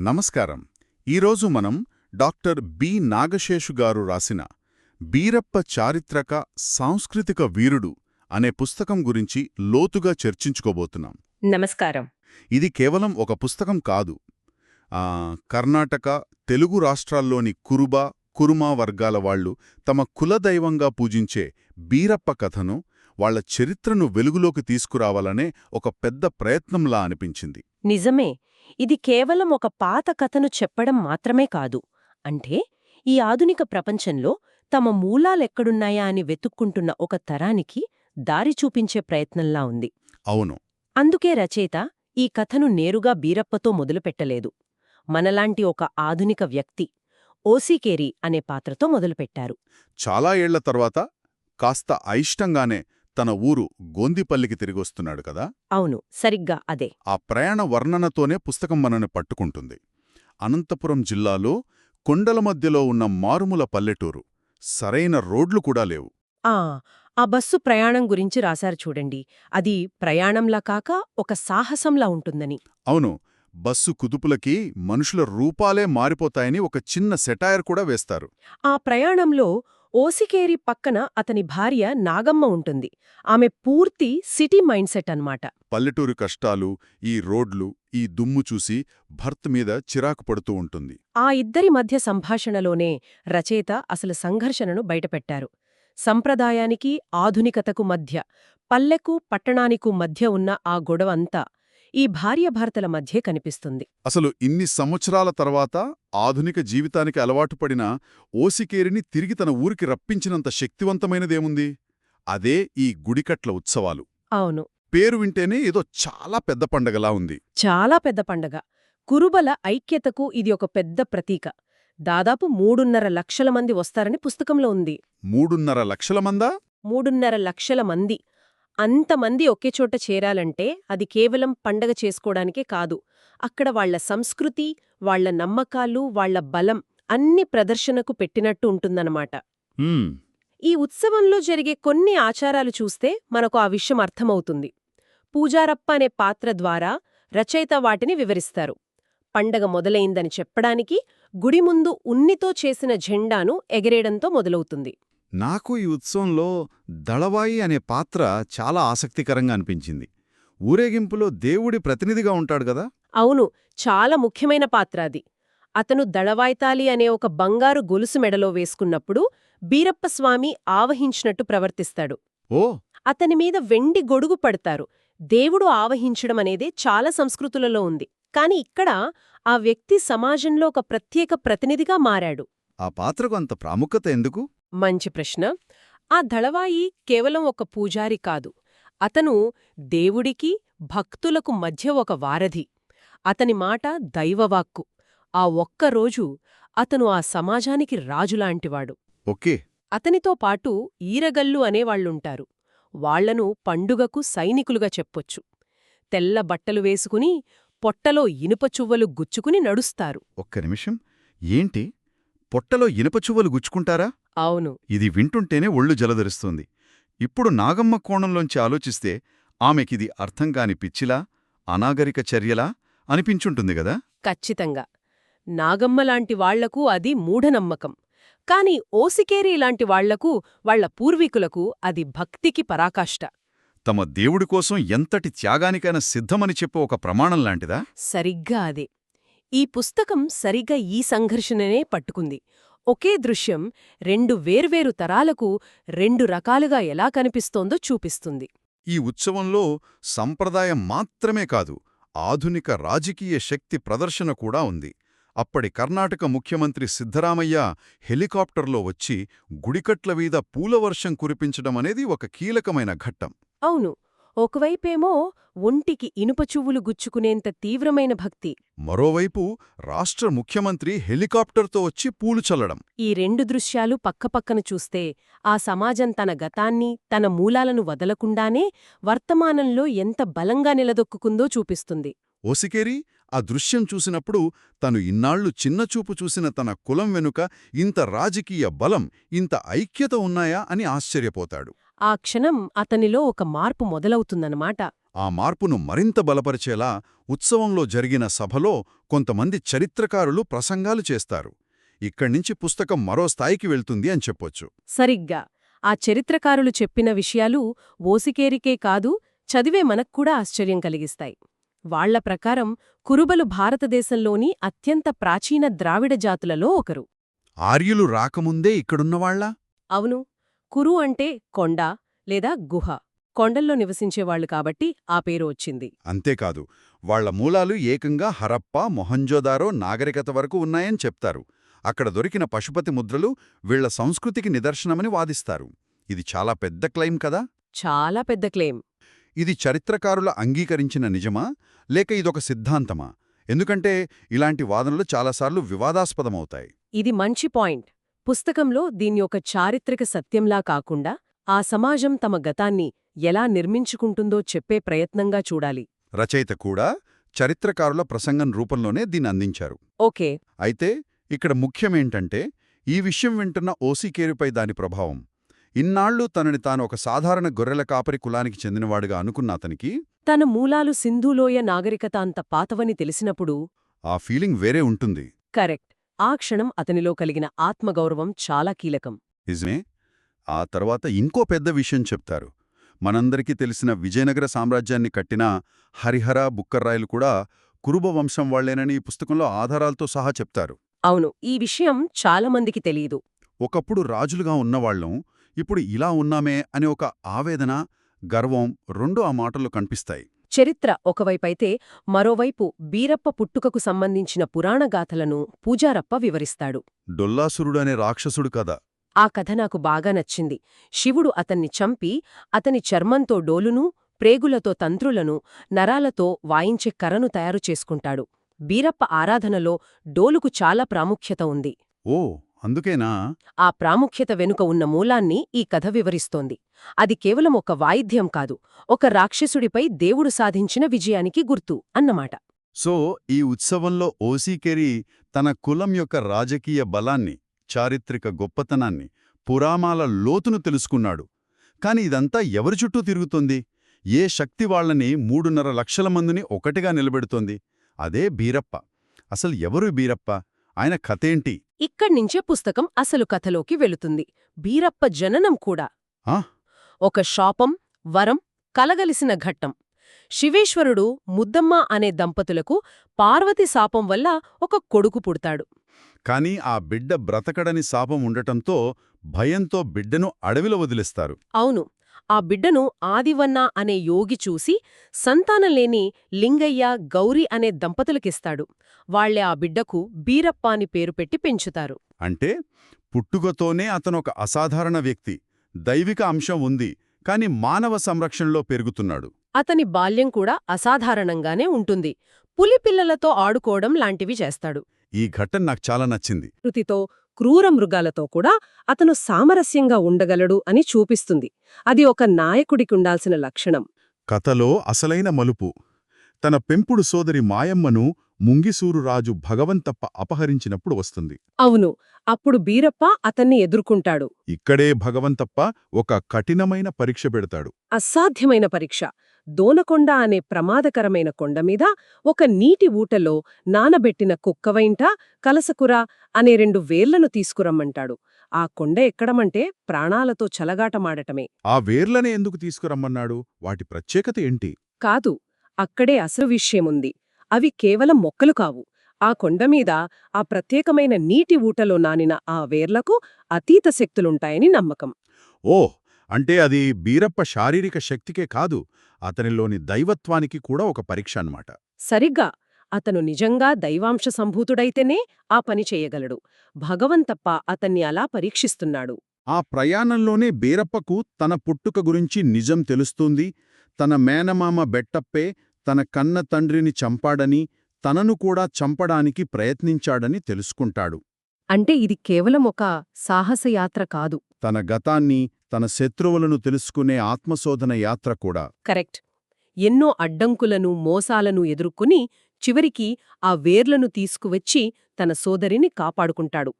నమస్కారం. ఈరోజు మనం డాక్టర్ బి. నాగశేషు గారు రాసిన బీరప్ప చారిత్రక సాంస్కృతిక వీరుడు అనే పుస్తకం గురించి లోతుగా చర్చించుకోబోతున్నాం. నమస్కారం. ఇది కేవలం ఒక పుస్తకం కాదు. కర్ణాటక తెలుగు రాష్ట్రాల్లోని కురుబ కురుమా వర్గాల వాళ్ళు తమ కులదైవంగా పూజించే బీరప్ప కథను వాళ్ళ చరిత్రను వెలుగులోకి తీసుకురావాలనే ఒక పెద్ద ప్రయత్నంలా అనిపించింది. నిజమే. ఇది కేవలం ఒక పాత కథను చెప్పడం మాత్రమే కాదు. అంటే ఈ ఆధునిక ప్రపంచంలో తమ మూలాలెక్కడున్నాయా అని వెతుక్కుంటున్న ఒక తరానికి దారి చూపించే ప్రయత్నంలా ఉంది. అవును. అందుకే రచయిత ఈ కథను నేరుగా బీరప్పతో మొదలుపెట్టలేదు. మనలాంటి ఒక ఆధునిక వ్యక్తి ఓసీకేరి అనే పాత్రతో మొదలుపెట్టారు. చాలా ఏళ్ళ తర్వాత కాస్త అయిష్టంగానే తన ఊరు గోందిపల్లికి తిరిగొస్తున్నాడు కదా? అవును సరిగ్గా అదే. ఆ ప్రయాణ వర్ణనతోనే పుస్తకం మనని పట్టుకుంటుంది. అనంతపురం జిల్లాలో కొండల మధ్యలో ఉన్న మారుమూల పల్లెటూరు. సరైన రోడ్లు కూడా లేవు. ఆ ఆ బస్సు ప్రయాణం గురించి రాశారు చూడండి. అది ప్రయాణంలా కాక ఒక సాహసంలా ఉంటుందని. అవును బస్సు కుదుపులకి మనుషుల రూపాలే మారిపోతాయని ఒక చిన్న సెటైర్ కూడా వేస్తారు. ఆ ప్రయాణంలో ఓసికేరి పక్కన అతని భార్య నాగమ్మ ఉంటుంది. ఆమె పూర్తి సిటీ మైండ్ సెట్ అన్నమాట. పల్లెటూరి కష్టాలు ఈ రోడ్లు ఈ దుమ్ము చూసి భర్త మీద చిరాకు పడుతూ ఉంటుంది. ఆ ఇద్దరి మధ్య సంభాషణలోనే రచయిత అసలు సంఘర్షణను బయటపెట్టారు. సంప్రదాయానికి ఆధునికతకు మధ్య పల్లెకు పట్టణానికు మధ్య ఉన్న ఆ గొడవంతా ఈ భార్యభర్తల మధ్యే కనిపిస్తుంది. అసలు ఇన్ని సంవత్సరాల తర్వాత ఆధునిక జీవితానికి అలవాటు పడిన ఓసికేరిని తిరిగి తన ఊరికి రప్పించినంత శక్తివంతమైనదేముంది? అదే ఈ గుడికట్ల ఉత్సవాలు. అవును. పేరు వింటేనే ఏదో చాలా పెద్ద పండగలా ఉంది. చాలా పెద్ద పండగ. కురుబల ఐక్యతకు ఇది ఒక పెద్ద ప్రతీక. దాదాపు మూడున్నర లక్షల మంది వస్తారని పుస్తకంలో ఉంది. మూడున్నర లక్షల మందా? మూడున్నర లక్షల మంది. అంతమంది ఒకే చోట చేరాలంటే అది కేవలం పండగ చేసుకోవడానికే కాదు. అక్కడ వాళ్ళ సంస్కృతి వాళ్ళ నమ్మకాలు వాళ్ళ బలం అన్ని ప్రదర్శనకు పెట్టినట్టు ఉంటుందన్నమాట. ఈ ఉత్సవంలో జరిగే కొన్ని ఆచారాలు చూస్తే మనకు ఆ విషయం అర్థమవుతుంది. పూజారప్ప అనే పాత్ర ద్వారా రచయిత వాటిని వివరిస్తారు. పండగ మొదలైందని చెప్పడానికి గుడి ముందు ఉన్నితో చేసిన జెండాను ఎగరేయడంతో మొదలవుతుంది. నాకు ఈ ఉత్సవంలో దళవాయి అనే పాత్ర చాలా ఆసక్తికరంగా అనిపించింది. ఊరేగింపులో దేవుడి ప్రతినిధిగా ఉంటాడు కదా? అవును చాలా ముఖ్యమైన పాత్ర అది. అతను దళవాయితాలి అనే ఒక బంగారు గొలుసు మెడలో వేసుకున్నప్పుడు బీరప్పస్వామి ఆవహించినట్టు ప్రవర్తిస్తాడు. ఓ! అతని మీద వెండి గొడుగు పడతారు. దేవుడు ఆవహించడం అనేదే చాలా సంస్కృతులలో ఉంది. కాని ఇక్కడ ఆ వ్యక్తి సమాజంలో ఒక ప్రత్యేక ప్రతినిధిగా మారాడు. ఆ పాత్రకు అంత ప్రాముఖ్యత ఎందుకు? మంచి ప్రశ్న. ఆ దళవాయి కేవలం ఒక పూజారి కాదు. అతను దేవుడికి భక్తులకు మధ్య ఒక వారధి. అతని మాట దైవవాక్కు. ఆ ఒక్కరోజు అతను ఆ సమాజానికి రాజులాంటివాడు. ఓకే. అతనితో పాటు ఈరగల్లు అనేవాళ్ళుంటారు వాళ్ళను పండుగకు సైనికులుగా చెప్పొచ్చు. తెల్ల బట్టలు వేసుకుని పొట్టలో ఇనుప చువ్వలు గుచ్చుకుని నడుస్తారు. ఒక్క నిమిషం. ఏంటి? పొట్టలో ఇనపచువ్వలు గుచ్చుకుంటారా? అవును. ఇది వింటుంటేనే ఒళ్ళు జలధరిస్తుంది. ఇప్పుడు నాగమ్మ కోణంలోంచి ఆలోచిస్తే ఆమెకిది అర్థంకాని పిచ్చిలా అనాగరిక చర్యలా అనిపించుంటుంది గదా? ఖచ్చితంగా. నాగమ్మలాంటి వాళ్ళకు అది మూఢనమ్మకం. కాని ఓసికేరి లాంటి వాళ్ళకు వాళ్ళ పూర్వీకులకు అది భక్తికి పరాకాష్ట. తమ దేవుడి కోసం ఎంతటి త్యాగానికైనా సిద్ధమని చెప్పే ఒక ప్రమాణం లాంటిదా? సరిగ్గా అదే. ఈ పుస్తకం సరిగ్గా ఈ సంఘర్షణనే పట్టుకుంది. ఒకే దృశ్యం రెండు వేర్వేరు తరాలకు రెండు రకాలుగా ఎలా కనిపిస్తోందో చూపిస్తుంది. ఈ ఉత్సవంలో సంప్రదాయం మాత్రమే కాదు ఆధునిక రాజకీయ శక్తి ప్రదర్శన కూడా ఉంది. అప్పటి కర్ణాటక ముఖ్యమంత్రి సిద్ధరామయ్య హెలికాప్టర్లో వచ్చి గుడికట్ల మీద పూలవర్షం కురిపించడం అనేది ఒక కీలకమైన ఘట్టం. అవును. ఒకవైపేమో ఒంటికి ఇనుప చువ్వులు గుచ్చుకునేంత తీవ్రమైన భక్తి. మరోవైపు రాష్ట్ర ముఖ్యమంత్రి హెలికాప్టర్తో వచ్చి పూలు చల్లడం. ఈ రెండు దృశ్యాలు పక్కపక్కన చూస్తే ఆ సమాజం తన గతాన్ని తన మూలాలను వదలకుండానే వర్తమానంలో ఎంత బలంగా నిలదొక్కుందో చూపిస్తుంది. ఓసికేరి ఆ దృశ్యం చూసినప్పుడు తను ఇన్నాళ్ళు చిన్నచూపు చూసిన తన కులం వెనుక ఇంత రాజకీయ బలం ఇంత ఐక్యత ఉన్నాయా అని ఆశ్చర్యపోతాడు. ఆ క్షణం అతనిలో ఒక మార్పు మొదలవుతుందన్నమాట. ఆ మార్పును మరింత బలపరిచేలా ఉత్సవంలో జరిగిన సభలో కొంతమంది చరిత్రకారులు ప్రసంగాలు చేస్తారు. ఇక్కడ్నించి పుస్తకం మరో స్థాయికి వెళ్తుంది అని చెప్పొచ్చు. సరిగ్గా. ఆ చరిత్రకారులు చెప్పిన విషయాలు ఓసికేరికే కాదు చదివే మనక్కూడా ఆశ్చర్యం కలిగిస్తాయి. వాళ్ళ ప్రకారం కురుబలు భారతదేశంలోని అత్యంత ప్రాచీన ద్రావిడ జాతులలో ఒకరు. ఆర్యులు రాకముందే ఇక్కడున్నవాళ్ళా అవును. కురు అంటే కొండ లేదా గుహ. కొండల్లో నివసించేవాళ్ళు కాబట్టి ఆ పేరు వచ్చింది. అంతేకాదు వాళ్ళ మూలాలు ఏకంగా హరప్ప మొహంజోదారో నాగరికత వరకు ఉన్నాయని చెప్తారు. అక్కడ దొరికిన పశుపతి ముద్రలు వీళ్ళ సంస్కృతికి నిదర్శనమని వాదిస్తారు. ఇది చాలా పెద్ద క్లెయిమ్ కదా? చాలా పెద్ద క్లెయిమ్. ఇది చరిత్రకారుల అంగీకరించిన నిజమా? లేక ఇదొక సిద్ధాంతమా? ఎందుకంటే ఇలాంటి వాదనలు చాలాసార్లు వివాదాస్పదమవుతాయి. ఇది మంచి పాయింట్. పుస్తకంలో దీన్ని ఒక చారిత్రక సత్యంలా కాకుండా ఆ సమాజం తమ గతాన్ని ఎలా నిర్మించుకుంటుందో చెప్పే ప్రయత్నంగా చూడాలి. రచయిత కూడా చరిత్రకారుల ప్రసంగం రూపంలోనే దీన్ని అందించారు. ఓకే. అయితే ఇక్కడ ముఖ్యమేంటంటే ఈ విషయం వింటున్న ఓసీకేరుపై దాని ప్రభావం. ఇన్నాళ్ళు తనని తాను ఒక సాధారణ గొర్రెల కాపరి కులానికి చెందినవాడుగా అనుకున్న అతనికి తన మూలాలు సింధులోయ నాగరికత అంత పాతవని తెలిసినప్పుడు ఆ ఫీలింగ్ వేరే ఉంటుంది. కరెక్ట్. ఆ క్షణం అతనిలో కలిగిన ఆత్మగౌరవం చాలా కీలకం. నిజమే. ఆ తర్వాత ఇంకో పెద్ద విషయం చెప్తారు. మనందరికీ తెలిసిన విజయనగర సామ్రాజ్యాన్ని కట్టిన హరిహర బుక్కర్రాయలు కూడా కురుబ వంశం వాళ్ళేనని ఈ పుస్తకంలో ఆధారాలతో సహా చెప్తారు. అవును ఈ విషయం చాలామందికి తెలియదు. ఒకప్పుడు రాజులుగా ఉన్నవాళ్ళం ఇప్పుడు ఇలా ఉన్నామే అనే ఒక ఆవేదన గర్వం రెండు ఆ మాటల్లో కనిపిస్తాయి. చరిత్ర ఒకవైపైతే మరోవైపు బీరప్ప పుట్టుకకు సంబంధించిన పురాణగాథలను పూజారప్ప వివరిస్తాడు. డొల్లాసురుడు అనే రాక్షసుడు కదా ఆ కథ నాకు బాగా నచ్చింది. శివుడు అతన్ని చంపి అతని చర్మంతో డోలును ప్రేగులతో తంత్రులను నరాలతో వాయించే కర్రను తయారు చేసుకుంటాడు. బీరప్ప ఆరాధనలో డోలుకు చాలా ప్రాముఖ్యత ఉంది. ఓ! అందుకేనా? ఆ ప్రాముఖ్యత వెనుక ఉన్న మూలాన్ని ఈ కథ వివరిస్తోంది. అది కేవలం ఒక వాయిద్యం కాదు ఒక రాక్షసుడిపై దేవుడు సాధించిన విజయానికి గుర్తు అన్నమాట. సో ఈ ఉత్సవంలో ఓసీకెరి తన కులం యొక్క రాజకీయ బలాన్ని చారిత్రక గొప్పతనాన్ని పురామాల లోతును తెలుసుకున్నాడు. కాని ఇదంతా ఎవరి చుట్టూ తిరుగుతోంది? ఏ శక్తి వాళ్ళని మూడున్నర లక్షల మందిని ఒకటిగా నిలబెడుతోంది? అదే బీరప్ప. అసలు ఎవరు బీరప్ప? ఆయన కథేంటి ఇక్కడ్నించే పుస్తకం అసలు కథలోకి వెళుతుంది. బీరప్ప జననం కూడా? ఒక శాపం వరం కలగలిసిన ఘట్టం. శివేశ్వరుడు ముద్దమ్మ అనే దంపతులకు పార్వతి శాపం వల్ల ఒక కొడుకు పుడతాడు. కాని ఆ బిడ్డ బ్రతకడని శాపం ఉండటంతో భయంతో బిడ్డను అడవిలో వదిలేస్తారు. అవును. ఆ బిడ్డను ఆదివన్న అనే యోగి చూసి సంతానం లేని లింగయ్య గౌరి అనే దంపతులకిస్తాడు. వాళ్ళే ఆ బిడ్డకు బీరప్ప అని పేరు పెట్టి పెంచుతారు. అంటే పుట్టుకతోనే అతనొక అసాధారణ వ్యక్తి దైవిక అంశం ఉంది కాని మానవ సంరక్షణలో పెరుగుతున్నాడు. అతని బాల్యం కూడా అసాధారణంగానే ఉంటుంది. పులిపిల్లలతో ఆడుకోవడం లాంటివి చేస్తాడు. ఈ ఘట్టం నాకు చాలా నచ్చింది. కృతితో క్రూర మృగాలతో కూడా అతను సామరస్యంగా ఉండగలడు అని చూపిస్తుంది. అది ఒక నాయకుడికి ఉండాల్సిన లక్షణం. కథలో అసలైన మలుపు. తన పెంపుడు సోదరి మాయమ్మను ముంగిసూరు రాజు భగవంతప్ప అపహరించినప్పుడు వస్తుంది. అవును అప్పుడు బీరప్ప అతన్ని ఎదుర్కొంటాడు. ఇక్కడే భగవంతప్ప ఒక కఠినమైన పరీక్ష పెడతాడు. అసాధ్యమైన పరీక్ష. దోనకొండ అనే ప్రమాదకరమైన కొండమీద ఒక నీటి ఊటలో నానబెట్టిన కుక్కవైంట కలసకుర అనే రెండు వేర్లను తీసుకురమ్మంటాడు. ఆ కొండ ఎక్కడమంటే ప్రాణాలతో చలగాటమాడటమే. ఆ వేర్లనే ఎందుకు తీసుకురమ్మన్నాడు? వాటి ప్రత్యేకత ఏంటి? కాదు అక్కడే అసలు విషయముంది. అవి కేవలం మొక్కలు కావు. ఆ కొండమీద ఆ ప్రత్యేకమైన నీటి ఊటలో నానిన ఆ వేర్లకు అతీత శక్తులుంటాయని నమ్మకం. ఓ అంటే అది బీరప్ప శారీరక శక్తికే కాదు అతనిలోని దైవత్వానికి కూడా ఒక పరీక్ష అన్నమాట. సరిగ్గా. అతను నిజంగా దైవాంశ సంభూతుడైతేనే ఆ పని చేయగలడు. భగవంతప్ప అతన్ని అలా పరీక్షిస్తున్నాడు. ఆ ప్రయాణంలోనే బీరప్పకు తన పుట్టుక గురించి నిజం తెలుస్తుంది. తన మేనమామ బెట్టప్పే తన కన్న తండ్రిని చంపాడని తనను కూడా చంపడానికి ప్రయత్నించాడని తెలుసుకుంటాడు. అంటే ఇది కేవలం ఒక సాహసయాత్ర కాదు. తన గతాన్ని తన శత్రువులను తెలుసుకునే ఆత్మశోధన యాత్ర కూడా. కరెక్ట్. ఎన్నో అడ్డంకులను మోసాలను ఎదుర్కొని చివరికి ఆ వేర్లను తీసుకువచ్చి తన సోదరిని కాపాడుకుంటాడు.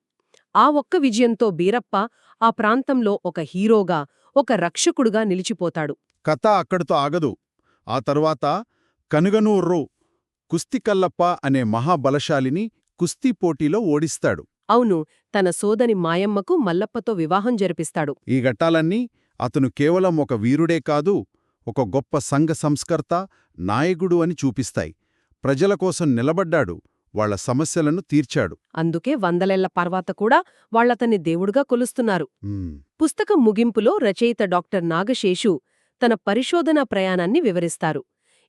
ఆ ఒక్క విజయంతో బీరప్ప ఆ ప్రాంతంలో ఒక హీరోగా ఒక రక్షకుడుగా నిలిచిపోతాడు. కథ అక్కడితో ఆగదు. ఆ తరువాత కనుగనూర్రు కుస్తికల్లప్ప అనే మహాబలశాలిని కుస్తీ పోటీలో ఓడిస్తాడు. అవును తన సోదరి మాయమ్మకు మల్లప్పతో వివాహం జరిపిస్తాడు. ఈ ఘట్టాలన్నీ అతను కేవలం ఒక వీరుడే కాదు ఒక గొప్ప సంఘ సంస్కర్త నాయకుడు అని చూపిస్తాయి. ప్రజల కోసం నిలబడ్డాడు వాళ్ళ సమస్యలను తీర్చాడు. అందుకే వందలేళ్ళ పర్వాత కూడా వాళ్ళతన్ని దేవుడుగా కొలుస్తున్నారు. పుస్తకం ముగింపులో రచయిత డాక్టర్ నాగశేషు తన పరిశోధనా ప్రయాణాన్ని వివరిస్తారు.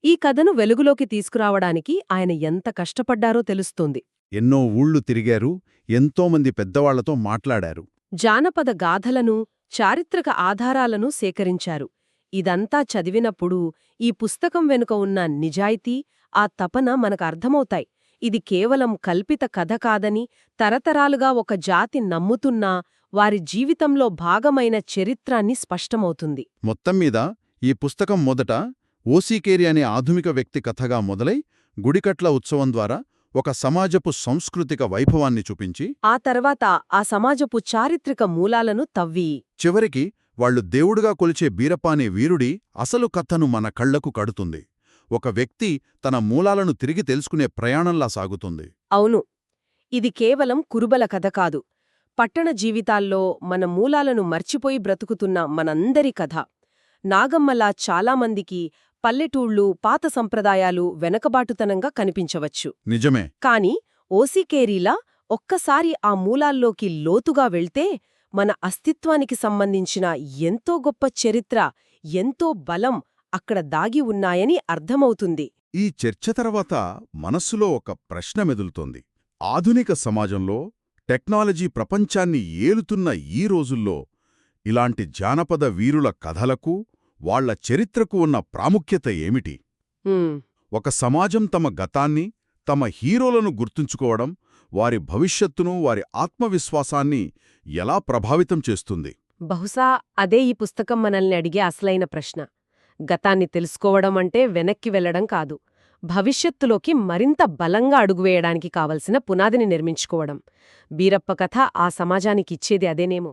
ఈ కథను వెలుగులోకి తీసుకురావడానికి ఆయన ఎంత కష్టపడ్డారో తెలుస్తోంది. ఎన్నో ఊళ్ళు తిరిగారు ఎంతోమంది పెద్దవాళ్ళతో మాట్లాడారు. జానపద గాథలను చారిత్రక ఆధారాలను సేకరించారు. ఇదంతా చదివినప్పుడు ఈ పుస్తకం వెనుక ఉన్న నిజాయితీ ఆ తపన మనకు అర్థమవుతాయి. ఇది కేవలం కల్పిత కథ కాదని తరతరాలుగా ఒక జాతి నమ్ముతున్నా వారి జీవితంలో భాగమైన చరిత్రాన్ని స్పష్టమవుతుంది. మొత్తం మీద ఈ పుస్తకం మొదట ఓసీకేరి అనే ఆధునిక వ్యక్తి కథగా మొదలై గుడికట్ల ఉత్సవం ద్వారా ఒక సమాజపు సాంస్కృతిక వైభవాన్ని చూపించి ఆ తర్వాత ఆ సమాజపు చారిత్రక మూలాలను తవ్వి. చివరికి వాళ్ళు దేవుడుగా కొలిచే బీరప్ప అనే వీరుడి అసలు కథను మన కళ్ళకు కడుతుంది. ఒక వ్యక్తి తన మూలాలను తిరిగి తెలుసుకునే ప్రయాణంలా సాగుతుంది. అవును. ఇది కేవలం కురుబల కథ కాదు. పట్టణ జీవితాల్లో మన మూలాలను మర్చిపోయి బ్రతుకుతున్న మనందరి కథ. నాగమ్మలా చాలామందికి పల్లెటూళ్ళు పాత సంప్రదాయాలు వెనకబాటుతనంగా కనిపించవచ్చు. నిజమే. కాని ఓసికేరీలా ఒక్కసారి ఆ మూలాల్లోకి లోతుగా వెళ్తే మన అస్తిత్వానికి సంబంధించిన ఎంతో గొప్ప చరిత్ర ఎంతో బలం అక్కడ దాగి ఉన్నాయని అర్థమవుతుంది. ఈ చర్చ తర్వాత మనస్సులో ఒక ప్రశ్న మెదులుతోంది. ఆధునిక సమాజంలో టెక్నాలజీ ప్రపంచాన్ని ఏలుతున్న ఈ రోజుల్లో ఇలాంటి జానపద వీరుల కథలకు వాళ్ళ చరిత్రకు ఉన్న ప్రాముఖ్యత ఏమిటి? ఒక సమాజం తమ గతాన్ని తమ హీరోలను గుర్తుంచుకోవడం వారి భవిష్యత్తును వారి ఆత్మవిశ్వాసాన్ని ఎలా ప్రభావితం చేస్తుంది? బహుశా అదే ఈ పుస్తకం మనల్ని అడిగే అసలైన ప్రశ్న. గతాన్ని తెలుసుకోవడం అంటే వెనక్కి వెళ్ళడం కాదు. భవిష్యత్తులోకి మరింత బలంగా అడుగువేయడానికి కావలసిన పునాదిని నిర్మించుకోవడం. బీరప్ప కథ ఆ సమాజానికిచ్చేది అదేనేమో.